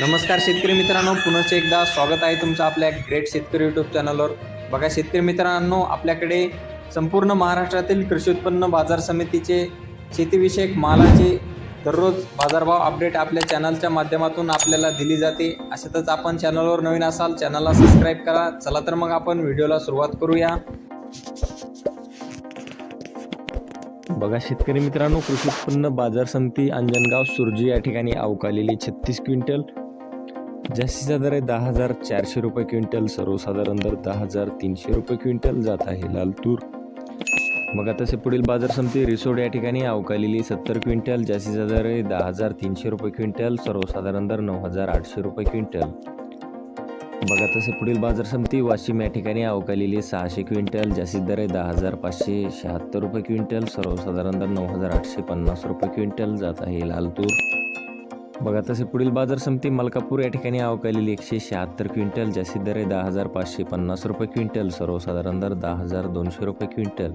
नमस्कार शेतकरी मित्रांनो पुनश्च एकदा स्वागत आहे तुमचं आपल्या ग्रेट शेतकरी यूट्यूब चॅनलवर बघा शेतकरी मित्रांनो आपल्याकडे संपूर्ण महाराष्ट्रातील कृषी उत्पन्न बाजार समितीचे शेतीविषयक मालाचे दररोज बाजारभाव अपडेट आपल्या चॅनलच्या माध्यमातून आपल्याला दिली जाते. अशातच आपण चॅनलवर नवीन असाल चॅनलला सबस्क्राईब करा. चला तर मग आपण व्हिडिओला सुरुवात करूया. बघा शेतकरी मित्रांनो कृषी उत्पन्न बाजार समिती अंजनगाव सुरजी या ठिकाणी अवकालेली छत्तीस क्विंटल जास्तीचा दर आहे दहा हजार चारशे रुपये क्विंटल सर्वसाधारण दर दहा हजार तीनशे रुपये क्विंटल जात आहे लाल तूर मग आता तसे पुढील बाजार समिती रिसोड या ठिकाणी अवकालेली सत्तर क्विंटल जास्तीचा दर आहे दहा हजार तीनशे रुपये क्विंटल सर्वसाधारण दर नऊ हजार आठशे रुपये क्विंटल. बघा तसे पुढील बाजार समिती वाशिम या ठिकाणी अवकालेली सहाशे क्विंटल जास्तीत दर आहे दहा हजार पाचशे शहात्तर रुपये क्विंटल सर्वसाधारण दर नऊ हजार आठशे पन्नास रुपये क्विंटल जात आहे लाल तूर बघा तसे पुढील बाजार समिती मलकापूर या ठिकाणी अवकालेली एकशे शहात्तर क्विंटल जास्तीत दर आहे दहा हजार पाचशे पन्नास रुपये क्विंटल सर्वसाधारण दर दहा हजार दोनशे रुपये क्विंटल.